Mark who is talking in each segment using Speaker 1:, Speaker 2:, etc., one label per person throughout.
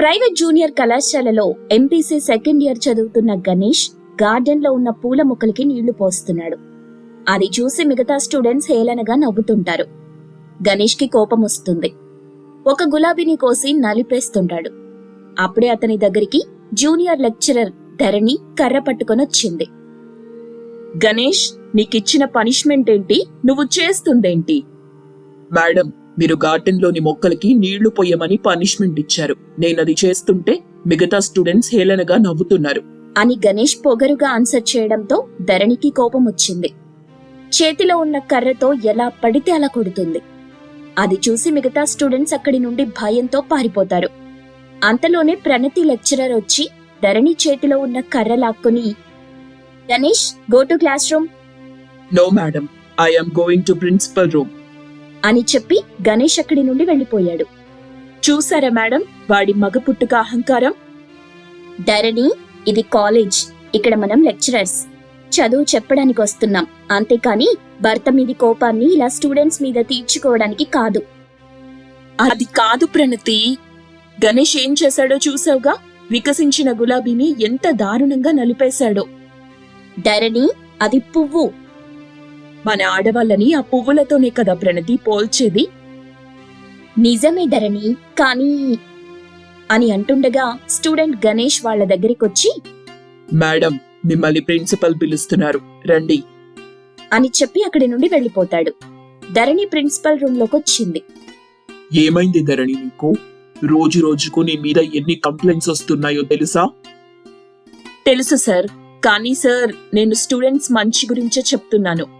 Speaker 1: Private junior కళాశాలలో MPC second year చదువుతున్న గణేష్ గార్డెన్లో ఉన్న పూల మొక్కలకి నీళ్ళు పోస్తున్నాడు. అది చూసి మిగతా స్టూడెంట్స్ హేళనగా నవ్వుతుంటారు. గణేష్కి కోపం వస్తుంది. ఒక గులాబీని కోసి నలిపేస్తుంటాడు. అప్పుడే అతని దగ్గరికి జూనియర్ లెక్చరర్ ధరణి కర్ర పట్టుకొని వచ్చింది. గణేష్ నీకిచ్చిన పనిష్మెంట్ ఏంటి? నువ్వు చేస్తుందేంటి?
Speaker 2: మేడం మీరు గార్డెన్లోని మొక్కలకి నీళ్ళు పొయ్యమని పనిష్మెంట్ ఇచ్చారు. నేనది చేస్తుంటే మిగతా స్టూడెంట్స్ హేళనగా నవ్వుతున్నారు.
Speaker 1: అని గణేష్ పొగరుగా ఆన్సర్ చేయడంతో ధరణికి కోపం వచ్చింది చేతిలో ఉన్న కర్రతో ఎలా పడితే అలా కొడుతుంది. అది చూసి మిగతా స్టూడెంట్స్ అక్కడి నుండి భయంతో పారిపోతారు. అంతలోనే ప్రణతి లెక్చరర్ వచ్చి ధరణి చేతిలో ఉన్న కర్ర లాక్కుని Ganesh go to class room
Speaker 2: no madam I'm going to principal room
Speaker 1: అని చెప్పి గణేష్ అక్కడి నుండి వెళ్ళిపోయాడు. చూసారా మేడం? వాడి మగ పుట్టుక అహంకారం. ధరణి ఇది కాలేజ్. ఇక్కడ మనం లెక్చరర్స్. చదువు చెప్పడానికి వస్తున్నాం. అంతేకాని భర్త మీది కోపాన్ని ఇలా స్టూడెంట్స్ మీద తీర్చుకోవడానికి కాదు.
Speaker 2: అది కాదు ప్రణతి. గణేష్ ఏం చేశాడో చూసావుగా వికసించిన గులాబీని ఎంత దారుణంగా నలిపేశాడో.
Speaker 1: ధరణి అది పువ్వు.
Speaker 2: మన ఆడవాళ్ళని ఆ పువ్వులతోనే కదా ప్రణతి పోల్చేది?
Speaker 1: నిజమే ధరణి కానీ అని అంటుండగా స్టూడెంట్ గణేష్ వాళ్ళ దగ్గరికొచ్చి
Speaker 2: మేడం మిమ్మల్ని ప్రిన్సిపల్ పిలుస్తున్నారు. రండి.
Speaker 1: అని చెప్పి అక్కడి నుండి వెళ్ళిపోతాడు. ధరణి ప్రిన్సిపల్ రూమ్లోకి వచ్చింది
Speaker 2: ఏమైంది ధరణి నీకు? రోజు రోజుకు నీ మీద ఎన్ని కంప్లైంట్స్ వస్తున్నాయో తెలుసా? తెలుసు సార్ కానీ సార్ నేను స్టూడెంట్స్ మంచి గురించే చెప్తున్నాను.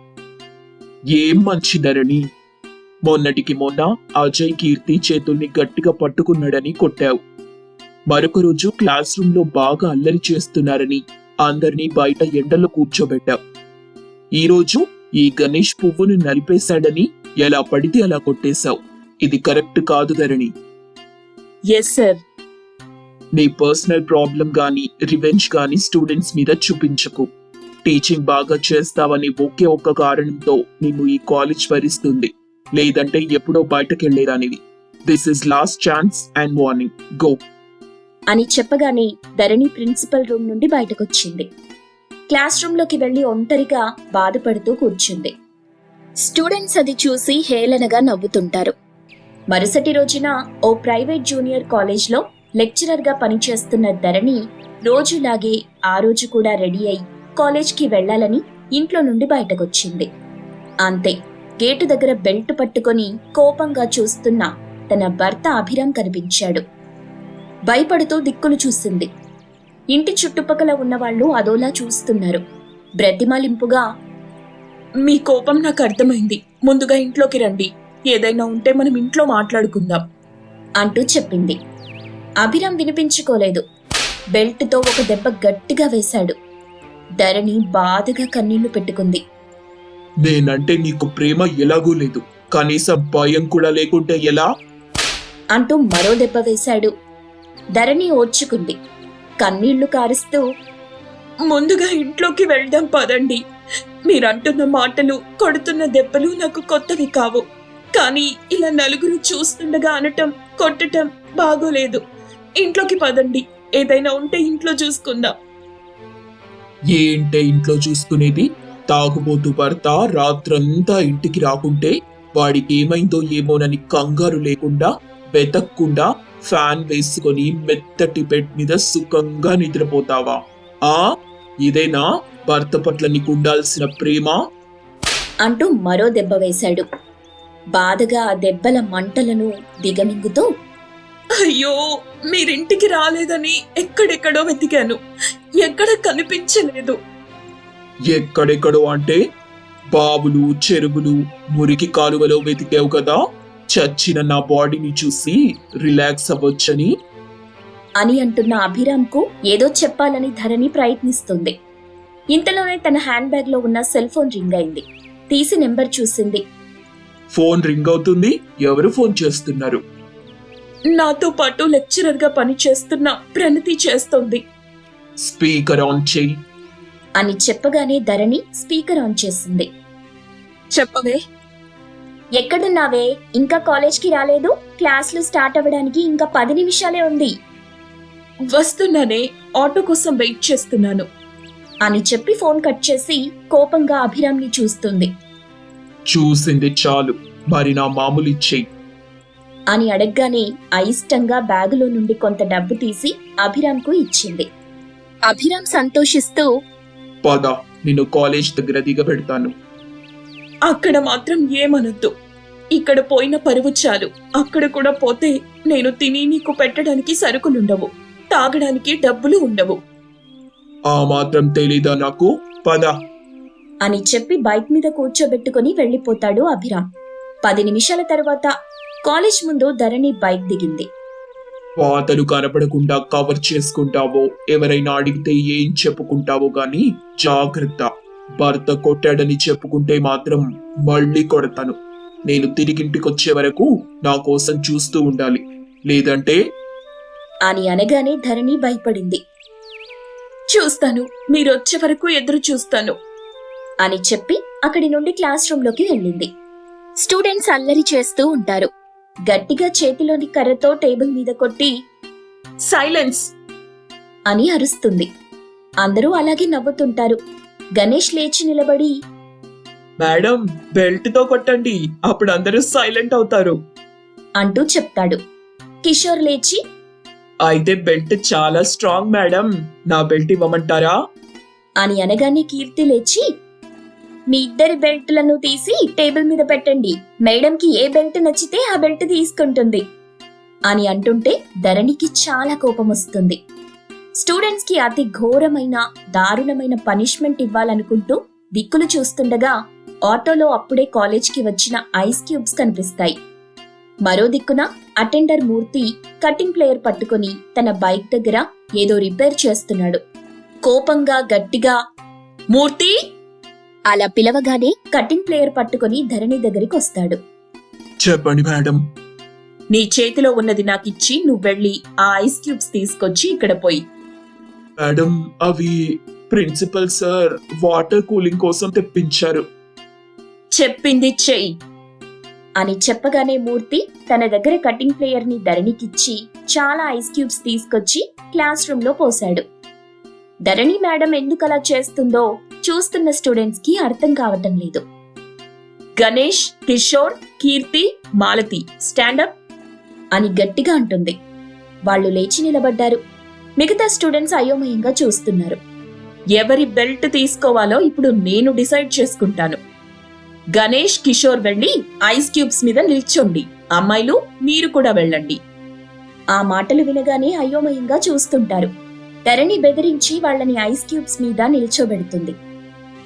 Speaker 2: ఏం మంచి ధరణి మొన్నటికి మొన్న అజయ్ కీర్తి చేతుల్ని గట్టిగా పట్టుకున్నాడని కొట్టావు. మరొక రోజు క్లాస్ రూమ్లో బాగా అల్లరి చేస్తున్నారని అందరినీ బయట ఎండలో కూర్చోబెట్టావు. ఈ రోజు ఈ గణేష్ పువ్వును నలిపేశాడని ఎలా పడితే అలా కొట్టేశావు. ఇది కరెక్ట్ కాదు ధరణి. ఎస్ సార్ నీ పర్సనల్ ప్రాబ్లం గాని రివెంజ్ గాని స్టూడెంట్స్ మీద చూపించకు. టీచింగ్ బాగా చేస్తావని ఒకే ఒక్క కారణంతో నిన్ను ఈ కాలేజ్ భరిస్తుంది లేదంటే ఎప్పుడో బయటకెళ్ళేదానివి this is last chance and warning go
Speaker 1: అని చెప్పగానే ధరణి ప్రిన్సిపల్ రూమ్ నుండి బయటకొచ్చింది. క్లాస్ రూమ్లోకి వెళ్ళి ఒంటరిగా బాధపడుతూ కూర్చుంది. స్టూడెంట్స్ అది చూసి హేళనగా నవ్వుతుంటారు. మరుసటి రోజున ఓ ప్రైవేట్ జూనియర్ కాలేజ్లో లెక్చరర్గా పనిచేస్తున్న ధరణి రోజులాగే ఆ రోజు కూడా రెడీ అయి కాలేజ్కి వెళ్ళాలని ఇంట్లో నుండి బయటకొచ్చింది. అంతే గేటు దగ్గర బెల్ట్ పట్టుకొని కోపంగా చూస్తున్న తన భర్త అభిరామ్ కనిపించాడు. భయపడుతూ దిక్కులు చూసింది. ఇంటి చుట్టుపక్కల ఉన్నవాళ్ళు అదోలా చూస్తున్నారు. బ్రతిమాలింపుగా
Speaker 2: మీ కోపం నాకు అర్థమైంది. ముందుగా ఇంట్లోకి రండి. ఏదైనా ఉంటే మనం ఇంట్లో మాట్లాడుకుందాం.
Speaker 1: అంటూ చెప్పింది. అభిరామ్ వినిపించుకోలేదు. బెల్ట్తో ఒక దెబ్బ గట్టిగా వేశాడు. ధరణి బాధగా కన్నీళ్ళు పెట్టుకుంది.
Speaker 2: నేనంటే నీకు ప్రేమ ఎలాగూ లేదు. కనీసం భయం కూడా లేకుంటే ఎలా?
Speaker 1: అంటూ మరో దెబ్బ వేశాడు. ధరణి ఓర్చుకుంది. కన్నీళ్ళు కారుస్తూ
Speaker 2: ముందుగా ఇంట్లోకి వెళ్దాం పదండి. మీరంటున్న మాటలు కొడుతున్న దెబ్బలు నాకు కొత్తవి కావు. కానీ ఇలా నలుగురు చూస్తుండగా అనటం కొట్టటం బాగోలేదు. ఇంట్లోకి పదండి. ఏదైనా ఉంటే ఇంట్లో చూసుకుందాం. ఏంటే ఇంట్లో చూసుకునేది? తాగుబోతు భర్త రాత్రంతా ఇంటికి రాకుంటే వాడికి ఏమైందో ఏమోనని కంగారు లేకుండా వెతక్కుండా ఫ్యాన్ వేసుకొని మెత్తటి బెడ్ మీద సుఖంగా నిద్రపోతావా? ఆ? ఇదేనా? భర్త పట్ల నీకు ఉండాల్సిన ప్రేమ?
Speaker 1: అంటూ మరో దెబ్బ వేశాడు. బాధగా ఆ దెబ్బల మంటలను దిగమింగుతూ
Speaker 2: అయ్యో మీరింటికి రాలేదని ఎక్కడెక్కడో వెతికాను. ఎక్కడ కనిపించలేదు. ఎక్కడెక్కడో అంటే బావులు చెరువులు మురికి కాలువలో వెతికావు కదా. చచ్చిన నా బాడీని చూసి రిలాక్స్ అవ్వొచ్చని.
Speaker 1: అని అంటున్న అభిరామ్కు ఏదో చెప్పాలని ధరణి ప్రయత్నిస్తుంది. ఇంతలోనే తన హ్యాండ్ బ్యాగ్లో ఉన్న సెల్ ఫోన్ రింగ్ అయింది. తీసి నెంబర్ చూసింది.
Speaker 2: ఫోన్ రింగ్ అవుతుంది ఎవరు ఫోన్ చేస్తున్నారు? నాతో పాటు లెక్చరర్గా పని చేస్తున్న ప్రణతి చేస్తోంది. స్పీకర్ ఆన్ చేయి.
Speaker 1: అని చెప్పగానే ధరణి స్పీకర్ ఆన్ చేసింది.
Speaker 2: చెప్పవే.
Speaker 1: ఎక్కడున్నావే? ఇంకా కాలేజ్కి రాలేదు? క్లాసులు స్టార్ట్ అవ్వడానికి ఇంకా పది నిమిషాలే ఉంది.
Speaker 2: వస్తున్నానే ఆటో కోసం వెయిట్ చేస్తున్నాను.
Speaker 1: అని చెప్పి ఫోన్ కట్ చేసి కోపంగా అభిరామ్ని చూస్తుంది.
Speaker 2: చూసింది చాలు మరి నా మామూలు ఇచ్చేయి.
Speaker 1: అని అడగగానే అయిష్టంగా బ్యాగులో నుండి కొంత డబ్బు తీసి అభిరామ్కు ఇచ్చింది. అభిరామ్ సంతోషిస్తూ
Speaker 2: పద నిన్ను కాలేజ్ దగ్గర దిగబెడతాను. అక్కడ మాత్రం ఏమనొద్దు. ఇక్కడ పోయిన పరువు చాలు. అక్కడ కూడా పోతే నేను తిని నీకు పెట్టడానికి సరుకులుండవు. తాగడానికి డబ్బులు ఉండవు. ఆ మాత్రం తెలీదా నాకు? పద.
Speaker 1: అని చెప్పి బైక్ మీద కూర్చోబెట్టుకుని వెళ్ళిపోతాడు అభిరామ్. పది నిమిషాల తర్వాత కాలేజ్ ముందు ధరణి బైక్ దిగింది.
Speaker 2: పాతలు కనపడకుండా కవర్ చేసుకుంటావో ఎవరైనా అడిగితే ఏం చెప్పుకుంటావో గాని జాగ్రత్త. భర్త కొట్టాడని చెప్పుకుంటే మాత్రం మళ్ళీ కొడతాను. నేను తిరిగింటికొచ్చే వరకు నా కోసం చూస్తూ ఉండాలి. లేదంటే
Speaker 1: అని అనగానే ధరణి భయపడింది.
Speaker 2: చూస్తాను మీరొచ్చే వరకు ఎదురు చూస్తాను
Speaker 1: అని చెప్పి అక్కడి నుండి క్లాస్ రూమ్లోకి వెళ్ళింది. స్టూడెంట్స్ అల్లరి చేస్తూ ఉంటారు. గట్టిగా చేతిలోని కర్రతో టేబుల్ మీద కొట్టి
Speaker 2: సైలెన్స్!
Speaker 1: అని అరుస్తుంది. అందరూ అలాగే నవ్వుతుంటారు. గణేష్ లేచి నిలబడి
Speaker 2: మేడం బెల్ట్తో కొట్టండి. అప్పుడు అందరూ సైలెంట్ అవుతారు.
Speaker 1: అంటూ చెప్తాడు. కిషోర్ లేచి
Speaker 2: అయితే బెల్ట్ చాలా స్ట్రాంగ్ మేడం. నా బెల్ట్ ఇవ్వమంటారా?
Speaker 1: అని అనగానే కీర్తి లేచి మీ ఇద్దరి బెల్ట్లను తీసి టేబుల్ మీద పెట్టండి. మేడంకి ఏ బెల్ట్ నచ్చితే ఆ బెల్ట్ తీసుకుంటుంది. అని అంటుంటే ధరణికి చాలా కోపం వస్తుంది. స్టూడెంట్స్కి అతి ఘోరమైన దారుణమైన పనిష్మెంట్ ఇవ్వాలనుకుంటూ దిక్కులు చూస్తుండగా ఆటోలో అప్పుడే కాలేజ్కి వచ్చిన ఐస్ క్యూబ్స్ కనిపిస్తాయి. మరో దిక్కున అటెండర్ మూర్తి కటింగ్ ప్లేయర్ పట్టుకొని తన బైక్ దగ్గర ఏదో రిపేర్ చేస్తున్నాడు. కోపంగా గట్టిగా మూర్తి! అలా పిలవగానే కటింగ్ ప్లేయర్ పట్టుకొని ధరణి దగ్గరికి వస్తాడు.
Speaker 2: చెప్పండి మేడం. నీ చేతిలో ఉన్నది నాకిచ్చి నువ్వు వెళ్ళి ఆ ఐస్ క్యూబ్స్ తీసుకొచ్చి ఇక్కడ పోయి. మేడం అవి ప్రిన్సిపల్ సార్ వాటర్ కూలింగ్ కోసం తెప్పించారు. చెప్పింది చెయ్యి.
Speaker 1: అని చెప్పగానే మూర్తి తన దగ్గర కటింగ్ ప్లేయర్ని ధరణికిచ్చి చాలా ఐస్ క్యూబ్స్ తీసుకొచ్చి క్లాస్ రూమ్లో పోశాడు. ధరణి మేడం ఎందుకు అలా చేస్తుందో చూస్తున్న స్టూడెంట్స్కి అర్థం కావటం లేదు.
Speaker 2: గణేష్ కిషోర్ కీర్తి మాలతి స్టాండప్
Speaker 1: అని గట్టిగా అంటుంది. వాళ్ళు లేచి నిలబడ్డారు. మిగతా స్టూడెంట్స్ అయోమయంగా చూస్తున్నారు.
Speaker 2: ఎవరి బెల్ట్ తీసుకోవాలో ఇప్పుడు నేను డిసైడ్ చేసుకుంటాను. గణేష్ కిషోర్ వెళ్ళి ఐస్ క్యూబ్స్ మీద నిల్చోండి. అమ్మాయిలు మీరు కూడా వెళ్ళండి.
Speaker 1: ఆ మాటలు వినగానే అయోమయంగా చూస్తుంటారు. ధరణి బెదిరించి వాళ్ళని ఐస్ క్యూబ్స్ మీద నిల్చోబెడుతుంది.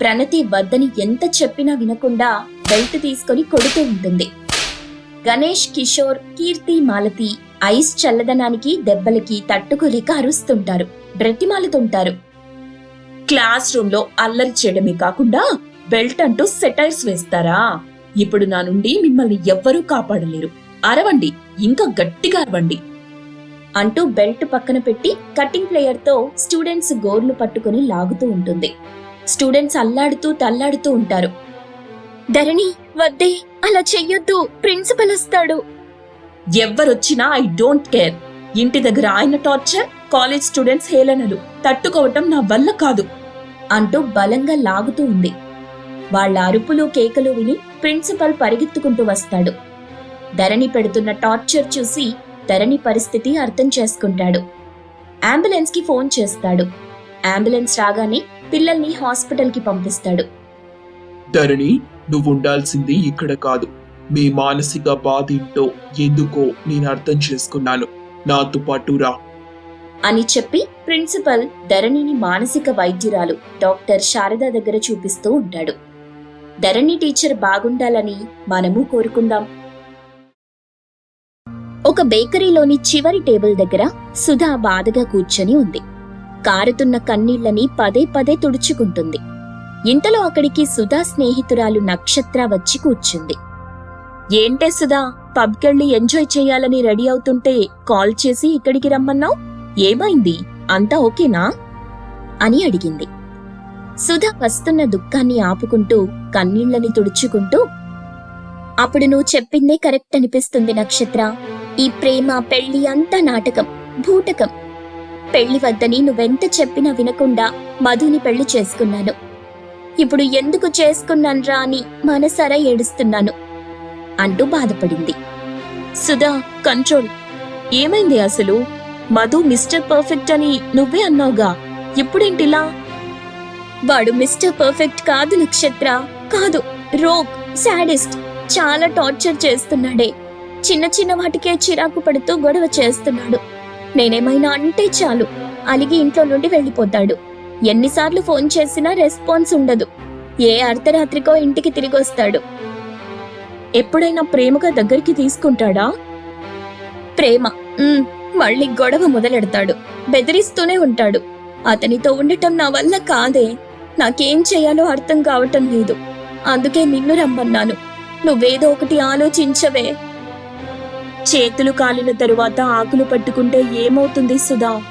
Speaker 1: ప్రణతి వద్దని ఎంత చెప్పినా వినకుండా బెల్ట్ తీసుకొని కొడుతూ ఉంటుంది. గణేష్ కిషోర్ కీర్తి మాలతి ఐస్ చల్లదనానికి దెబ్బలకి తట్టుకోలేక అరుస్తుంటారు. బ్రతిమాలుతుంటారు.
Speaker 2: క్లాస్ రూమ్లో అల్లరి చేయడమే కాకుండా బెల్ట్ అంటూ సెటైర్స్ వేస్తారా? ఇప్పుడు నా నుండి మిమ్మల్ని ఎవ్వరూ కాపాడలేరు. అరవండి ఇంకా గట్టిగా అరవండి.
Speaker 1: అంటూ బెల్ట్ పక్కన పెట్టి కటింగ్ ప్లేయర్తో స్టూడెంట్స్ గోర్లు పట్టుకుని లాగుతూ ఉంటుంది. స్టూడెంట్స్ అల్లాడుతూ తల్లాడుతూ ఉంటారు. ధరణి వద్దే అలా చెయ్యొద్దు ప్రిన్సిపల్ వస్తాడు.
Speaker 2: ఎవ్వరొచ్చినా ఐ డోంట్ కేర్. ఇంటి దగ్గర ఆయన టార్చర్ కాలేజ్ స్టూడెంట్స్ హేళనలు. తట్టుకోవటం నా వల్ల కాదు
Speaker 1: అంటూ బలంగా లాగుతూ ఉంది. వాళ్ళ అరుపులు కేకలు విని ప్రిన్సిపల్ పరిగెత్తుకుంటూ వస్తాడు. ధరణి పెడుతున్న టార్చర్ చూసి ధరణి పరిస్థితి అర్థం చేసుకుంటాడు. అంబులెన్స్కి ఫోన్ చేస్తాడు. అంబులెన్స్ రాగానే పిల్లల్ని హాస్పిటల్కి పంపిస్తాడు.
Speaker 2: ధరణి నువ్వు ఉండాల్సింది ఇక్కడ కాదు. మీ మానసిక బాధ ఏంటో ఎందుకో నేను అర్థం చేసుకున్నాను. నాతో పాటు రా.
Speaker 1: అని చెప్పి ప్రిన్సిపల్ ధరణిని మానసిక వైద్యురాలు డాక్టర్ శారద దగ్గర చూపిస్తూ ఉంటాడు. ధరణి టీచర్ బాగుండాలని మనము కోరుకుందాం. ఒక బేకరీలోని చివరి టేబుల్ దగ్గర సుధా బాధగా కూర్చొని ఉంది. కారుతున్న కన్నీళ్ళని పదే పదే తుడుచుకుంటుంది. ఇంతలో అక్కడికి సుధా స్నేహితురాలు నక్షత్ర వచ్చి కూర్చుంది. ఏంటే సుధా పబ్కెళ్ళి ఎంజాయ్ చేయాలని రెడీ అవుతుంటే కాల్ చేసి ఇక్కడికి రమ్మన్నావు? ఏమైంది? అంతా ఓకేనా? అని అడిగింది. సుధా వస్తున్న దుఃఖాన్ని ఆపుకుంటూ కన్నీళ్ళని తుడుచుకుంటూ అప్పుడు నువ్వు చెప్పిందే కరెక్ట్ అనిపిస్తుంది నక్షత్ర. ఈ ప్రేమ పెళ్ళి అంతా నాటకం భూటకం పెళ్ళి వద్దని నువ్వెంత చెప్పినా వినకుండా మధుని పెళ్ళి చేసుకున్నాను. ఇప్పుడు ఎందుకు చేసుకున్నాన్రా అని మనసారా ఏడుస్తున్నాను అంటూ బాధపడింది.
Speaker 2: సుధా కంట్రోల్. ఏమైంది అసలు? మధు మిస్టర్ పర్ఫెక్ట్ అని నువ్వే అన్నావుగా. ఇప్పుడేంటిలా?
Speaker 1: వాడు మిస్టర్ పర్ఫెక్ట్ కాదు నక్షత్ర. కాదు రోగ్ శాడిస్ట్. చాలా టార్చర్ చేస్తున్నాడే. చిన్న చిన్న వాటికే చిరాకు పడుతూ గొడవ చేస్తున్నాడు. నేనేమైనా అంటే చాలు. అలిగి ఇంట్లో నుండి వెళ్ళిపోతాడు. ఎన్నిసార్లు ఫోన్ చేసినా రెస్పాన్స్ ఉండదు. ఏ అర్ధరాత్రికో ఇంటికి తిరిగి వస్తాడు
Speaker 2: ఎప్పుడైనా ప్రేమగా దగ్గరికి తీసుకుంటాడా?
Speaker 1: ప్రేమ. మళ్ళీ గొడవ మొదలెడతాడు. బెదిరిస్తూనే ఉంటాడు. అతనితో ఉండటం నా వల్ల కాదే. నాకేం చేయాలో అర్థం కావటం లేదు. అందుకే నిన్ను రమ్మన్నాను. నువ్వేదో ఒకటి ఆలోచించవే.
Speaker 2: చేతులు కాలిన తరువాత ఆకులు పట్టుకుంటే ఏమవుతుంది సుధా?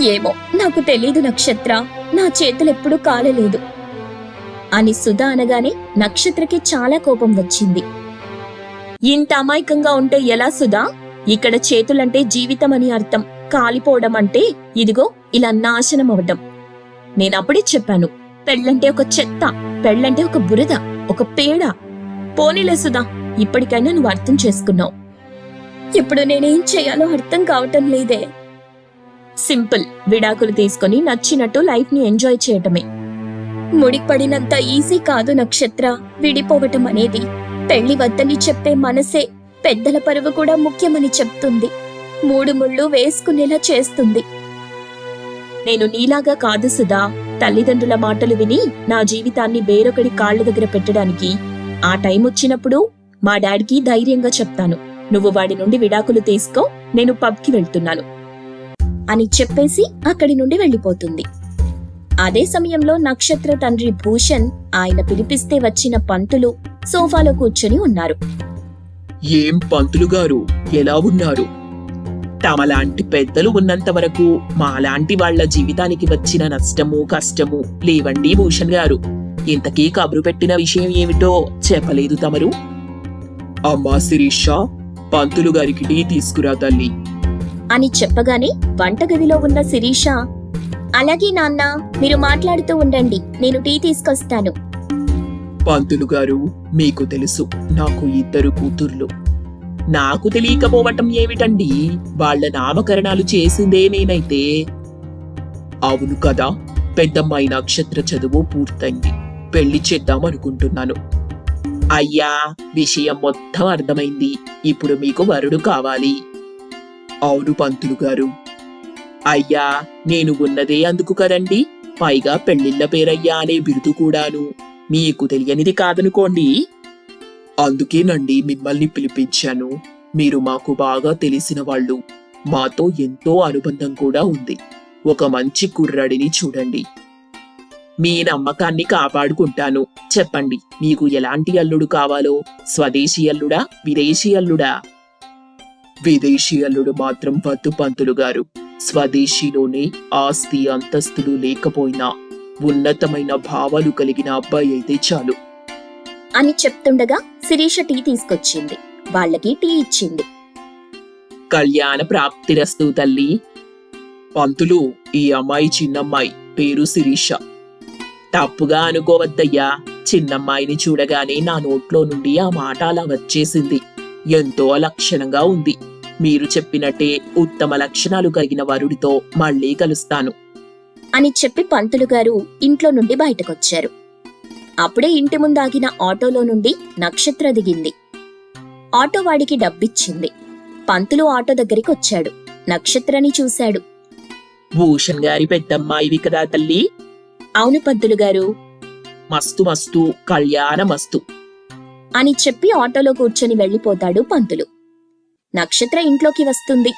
Speaker 1: ఏమో నాకు తెలీదు నక్షత్ర. నా చేతులెప్పుడూ కాలలేదు. అని సుధా అనగానే నక్షత్రకి చాలా కోపం వచ్చింది.
Speaker 2: ఇంత అమాయకంగా ఉంటే ఎలా సుధా? ఇక్కడ చేతులంటే జీవితం అని అర్థం. కాలిపోవడం అంటే ఇదిగో ఇలా నాశనం అవడం నేనప్పుడే చెప్పాను పెళ్ళంటే ఒక చెత్త పెళ్ళంటే ఒక బురద ఒక పేడ. పోనీలే సుధా ఇప్పటికైనా నువ్వు అర్థం చేసుకున్నావు.
Speaker 1: ఇప్పుడు నేనేం చేయాలో అర్థం కావటం లేదే.
Speaker 2: సింపుల్ విడాకులు తీసుకొని నచ్చినట్టు లైఫ్ని ఎంజాయ్ చేయటమే.
Speaker 1: ముడిపడినంత ఈజీ కాదు నక్షత్ర విడిపోవటం అనేది. పెళ్ళి వద్దని చెప్పే మనసే పెద్దల పరువు కూడా ముఖ్యమని చెప్తుంది. మూడు ముళ్ళు వేసుకునేలా చేస్తుంది.
Speaker 2: నేను నీలాగా కాదు సుధా తల్లిదండ్రుల మాటలు విని నా జీవితాన్ని వేరొకడి కాళ్ళ దగ్గర పెట్టడానికి. ఆ టైం వచ్చినప్పుడు మా డాడీకి ధైర్యంగా చెప్తాను. నువ్వు వాడి నుండి విడాకులు తీసుకో నేను పబ్కి వెళ్తున్నాను
Speaker 1: అని చెప్పేసి అక్కడి నుండి వెళ్ళిపోతుంది. అదే సమయంలో నక్షత్ర తండ్రి భూషణ్ ఆయన పిలిపిస్తే వచ్చిన పంతులు సోఫాలో కూర్చొని ఉన్నారు.
Speaker 2: ఏం పంతులు గారు? ఎలా ఉన్నారు? తమలాంటి పెద్దలు ఉన్నంత వరకు మాలాంటి వాళ్ళ జీవితానికి వచ్చిన నష్టము కష్టము లేవండి భూషణ్ గారు. ఇంతకీ కబురు పెట్టిన విషయం ఏమిటో చెప్పలేదు తమరు? అమ్మా శిరీష పంతులు గారికి టీ తీసుకురా తల్లి.
Speaker 1: అని చెప్పగానే వంటగదిలో ఉన్న శిరీష అలాగే నాన్న మీరు మాట్లాడుతూ ఉండండి నేను టీ తీసుకొస్తాను.
Speaker 2: పంతులు గారు మీకు తెలుసు నాకు ఇద్దరు కూతుర్లు. నాకు తెలియకపోవటం ఏమిటండి? వాళ్ళ నామకరణాలు చేసిందే నేనైతే. అవును కదా పెద్దమ్మాయి నక్షత్ర చదువు పూర్తయింది. పెళ్ళి చేద్దాం అనుకుంటున్నాను అయ్యా విషయం మొత్తం అర్థమైంది. ఇప్పుడు మీకు వరుడు కావాలి. అవును పంతులు గారు. అయ్యా నేను ఉన్నదే అందుకు కదండి. పైగా పెళ్ళిళ్ళ పేరయ్యా అనే బిరుదు కూడాను. మీకు తెలియనిది కాదనుకోండి. అందుకేనండి మిమ్మల్ని పిలిపించాను. మీరు మాకు బాగా తెలిసిన వాళ్ళు. మాతో ఎంతో అనుబంధం కూడా ఉంది. ఒక మంచి కుర్రాడిని చూడండి. మీ నమ్మకాన్ని కాపాడుకుంటాను. చెప్పండి మీకు ఎలాంటి అల్లుడు కావాలో? స్వదేశీ అల్లుడా విదేశీ అల్లుడా? విదేశీ అల్లుడు మాత్రం వద్దు పంతులు గారు. స్వదేశీలోనే ఆస్తి అంతస్తులు లేకపోయినా ఉన్నతమైన భావాలు కలిగిన అబ్బాయి అయితే చాలు.
Speaker 1: అని చెప్తుండగా శిరీష టీ తీసుకొచ్చింది. వాళ్ళకి టీ ఇచ్చింది.
Speaker 2: కళ్యాణ ప్రాప్తిరస్తు తల్లి. పంతులు ఈ అమ్మాయి చిన్నమ్మాయి పేరు శిరీష. తప్పుగా అనుకోవద్దయ్యా. చిన్నమ్మాయిని చూడగానే నా నోట్లో నుండి ఆ మాట అలా వచ్చేసింది. ఎంతో లక్షణంగా ఉంది. మీరు చెప్పినట్టే ఉత్తమ లక్షణాలు కలిగిన వరుడితో మళ్ళీ కలుస్తాను.
Speaker 1: అని చెప్పి పంతులు గారు ఇంట్లో నుండి బయటకొచ్చారు. అప్పుడే ఇంటి ముందు ఆగిన ఆటోలో నుండి నక్షత్ర దిగింది. ఆటో వాడికి డబ్బిచ్చింది. పంతులు ఆటో దగ్గరికి వచ్చాడు నక్షత్రని చూశాడు.
Speaker 2: భూషణ్ గారి పెద్దమ్మాయివి కదా తల్లి?
Speaker 1: అవును పంతులు గారు.
Speaker 2: మస్తు మస్తు కళ్యాణ మస్తు.
Speaker 1: అని చెప్పి ఆటోలో కూర్చొని వెళ్ళిపోతాడు పంతులు. నక్షత్ర ఇంట్లోకి వస్తుంది.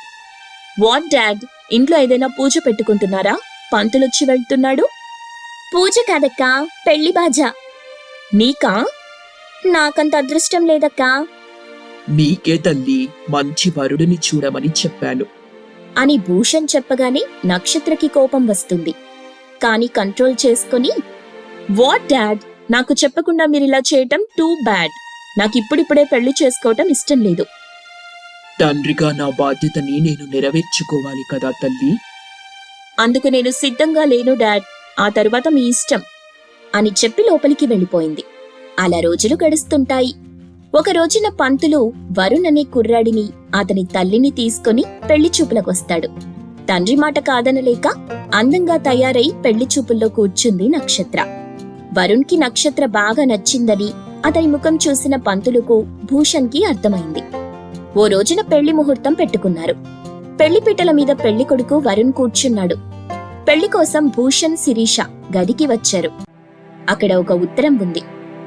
Speaker 2: వాట్ డాడ్ ఇంట్లో ఏదైనా పూజ పెట్టుకుంటున్నారా? పంతులొచ్చి వెళ్తున్నాడు.
Speaker 1: పూజ కాదక్కా పెళ్ళి బాజా.
Speaker 2: నీకా?
Speaker 1: నాకంత అదృష్టం లేదక్కా.
Speaker 2: నీకే తల్లి మంచి వరుడిని చూడమని చెప్పాను.
Speaker 1: అని భూషణ్ చెప్పగానే నక్షత్రకి కోపం వస్తుంది. కాని కంట్రోల్ చేసుకొని
Speaker 2: వాట్ డాడ్ నాకు చెప్పకుండా మీరు ఇలా చేయటం టూ బ్యాడ్ నాకు ఇప్పుడిప్పుడే పెళ్ళి చేసుకోవటం ఇష్టం లేదు. తండ్రిగా నా బాధ్యతని నేను నెరవేర్చుకోవాలి కదా తల్లి.
Speaker 1: అందుకు నేను సిద్ధంగా లేను డాడ్ ఆ తరువాత మీ ఇష్టం. అని చెప్పి లోపలికి వెళ్ళిపోయింది. అలా రోజులు గడుస్తుంటాయి. ఒక రోజున పంతులు వరుణ్ అనే కుర్రాడిని అతని తల్లిని తీసుకొని పెళ్ళి చూపులకొస్తాడు తండ్రి మాట కాదనలేక అందంగా తయారై పెళ్ళి చూపుల్లో కూర్చుంది నక్షత్ర. వరుణ్కి నక్షత్ర బాగా నచ్చిందని అతని ముఖం చూసిన పంతులుకు భూషణ్కి అర్థమైంది. ఓ రోజున పెళ్ళి ముహూర్తం పెట్టుకున్నారు. పెళ్ళిపీటల మీద పెళ్ళి కొడుకు వరుణ్ కూర్చున్నాడు. పెళ్ళి కోసం భూషణ్ శిరీష గదికి వచ్చారు. అక్కడ ఒక ఉత్తరం ఉంది.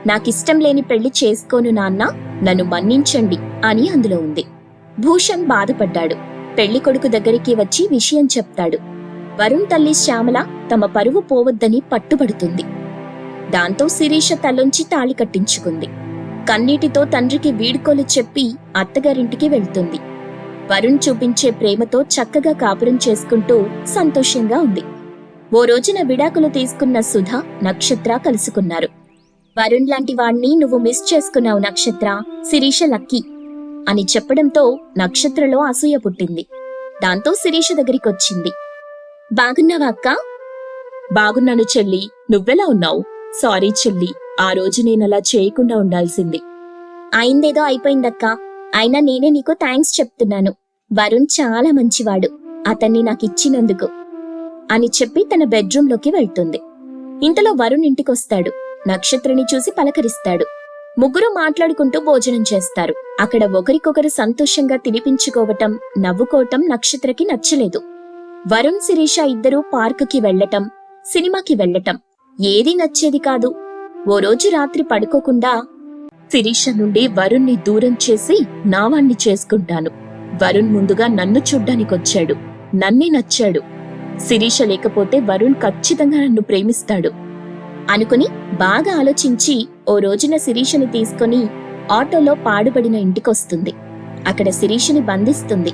Speaker 1: నాకిష్టం లేని పెళ్ళి చేసుకోను నాన్న నన్ను మన్నించండి అని అందులో ఉంది. భూషణ్ బాధపడ్డాడు. పెళ్ళి కొడుకు దగ్గరికి వచ్చి విషయం చెప్తాడు. వరుణ్ తల్లి శ్యామల తమ పరువు పోవద్దని పట్టుబడుతుంది. దాంతో శిరీష తలొంచి తాళి కట్టించుకుంది. కన్నీటితో తండ్రికి వీడ్కోలు చెప్పి అత్తగారింటికి వెళ్తుంది. వరుణ్ చూపించే ప్రేమతో చక్కగా కాపురం చేసుకుంటూ సంతోషంగా ఉంది. ఓ రోజున విడాకులు తీసుకున్న సుధ నక్షత్ర కలుసుకున్నారు. వరుణ్ లాంటి వాణ్ణి నువ్వు మిస్ చేసుకున్నావు నక్షత్ర శిరీష లక్కీ. అని చెప్పడంతో నక్షత్రలో అసూయ పుట్టింది. దాంతో శిరీష దగ్గరికొచ్చింది. బాగున్నావా అక్క?
Speaker 2: బాగున్నాను చెల్లి. నువ్వెలా ఉన్నావు? సారీ చెల్లి. ఆ రోజు నేనలా చేయకుండా ఉండాల్సింది.
Speaker 1: అయిందేదో అయిపోయిందక్క. అయినా నేనే నీకు థ్యాంక్స్ చెప్తున్నాను. వరుణ్ చాలా మంచివాడు. అతన్ని నాకిచ్చినందుకు అని చెప్పి తన బెడ్రూంలోకి వెళ్తుంది. ఇంతలో వరుణ్ ఇంటికొస్తాడు. నక్షత్రని చూసి పలకరిస్తాడు. ముగ్గురు మాట్లాడుకుంటూ భోజనం చేస్తారు. అక్కడ ఒకరికొకరు సంతోషంగా తినిపించుకోవటం నవ్వుకోవటం నక్షత్రకి నచ్చలేదు. వరుణ్ శిరీష ఇద్దరూ పార్కుకి వెళ్ళటం సినిమాకి వెళ్ళటం ఏది నచ్చేది కాదు. ఓ రోజు రాత్రి పడుకోకుండా శిరీష నుండి వరుణ్ణి దూరం చేసి నావాణ్ణి చేసుకుంటాను. వరుణ్ ముందుగా నన్ను చూడ్డానికొచ్చాడు. నన్నే నచ్చాడు. శిరీష లేకపోతే వరుణ్ ఖచ్చితంగా నన్ను ప్రేమిస్తాడు. అనుకుని బాగా ఆలోచించి ఓ రోజున శిరీషని తీసుకొని ఆటోలో పాడుబడిన ఇంటికొస్తుంది. అక్కడ శిరీషని బంధిస్తుంది.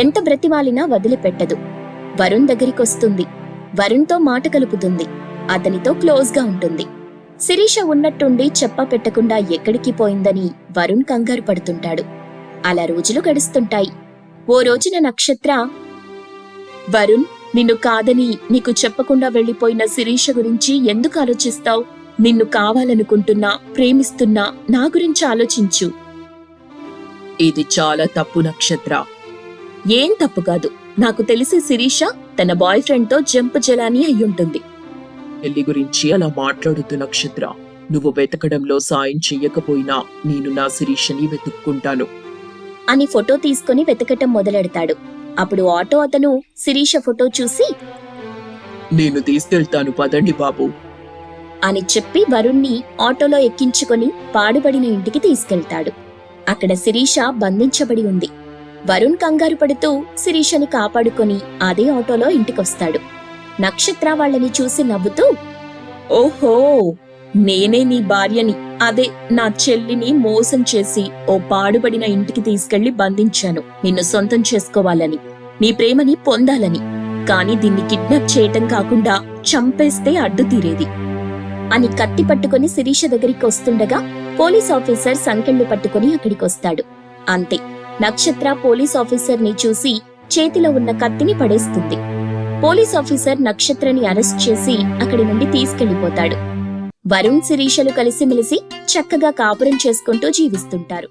Speaker 1: ఎంత బ్రతిమాలినా వదిలిపెట్టదు. వరుణ్ దగ్గరికొస్తుంది. వరుణ్తో మాట కలుపుతుంది. అతనితో క్లోజ్గా ఉంటుంది. శిరీష ఉన్నట్టుండి చెప్ప పెట్టకుండా ఎక్కడికి పోయిందని వరుణ్ కంగారు పడుతుంటాడు. అలా రోజులు గడుస్తుంటాయి. ఓ రోజున నక్షత్ర వరుణ్ నిన్ను కాదని నీకు చెప్పకుండా వెళ్ళిపోయిన శిరీష గురించి ఎందుకు ఆలోచిస్తావు? నిన్ను కావాలనుకుంటున్నా ప్రేమిస్తున్నా నా గురించి ఆలోచించు.
Speaker 2: ఇది చాలా తప్పు నక్షత్ర.
Speaker 1: ఏం తప్పు కాదు. నాకు తెలిసి శిరీష తన బాయ్ ఫ్రెండ్తో జంపు జలాని అయ్యుంటుంది.
Speaker 2: పెళ్ళి గురించి అలా మాట్లాడుతూ నక్షత్ర. నువ్వు వెతకడంలో సాయం చెయ్యకపోయినా నేను నా శిరీషని వెతుక్కుంటాను.
Speaker 1: అని ఫోటో తీసుకుని వెతకటం మొదలెడతాడు. అప్పుడు ఆటో అతను శిరీష ఫోటో చూసి
Speaker 2: నేను తీసుకెళ్తాను పదండి బాబు.
Speaker 1: అని చెప్పి వరుణ్ణి ఆటోలో ఎక్కించుకొని పాడుబడిన ఇంటికి తీసుకెళ్తాడు. అక్కడ శిరీష బంధించబడి ఉంది. వరుణ్ కంగారు పడుతూ శిరీషని కాపాడుకొని అదే ఆటోలో ఇంటికొస్తాడు. నక్షత్ర వాళ్ళని చూసి నవ్వుతూ
Speaker 2: ఓహో నేనే నీ భార్యని. అదే నా చెల్లిని మోసం చేసి ఓ పాడుబడిన ఇంటికి తీసుకెళ్ళి బంధించాను. నిన్ను సొంతం చేసుకోవాలని నీ ప్రేమని పొందాలని. కాని దీన్ని కిడ్నాప్ చేయటం కాకుండా చంపేస్తే అడ్డు తీరేది.
Speaker 1: అని కత్తి పట్టుకొని శిరీష దగ్గరికి వస్తుండగా పోలీస్ ఆఫీసర్ సంకెళ్ళు పట్టుకొని అక్కడికొస్తాడు అంతే నక్షత్ర పోలీస్ ఆఫీసర్ని చూసి చేతిలో ఉన్న కత్తిని పడేస్తుంది. పోలీస్ ఆఫీసర్ నక్షత్రని అరెస్ట్ చేసి అక్కడి నుండి తీసుకెళ్ళిపోతాడు వరుణ్ శిరీషలు కలిసిమెలిసి చక్కగా కాపురం చేసుకుంటూ జీవిస్తుంటారు.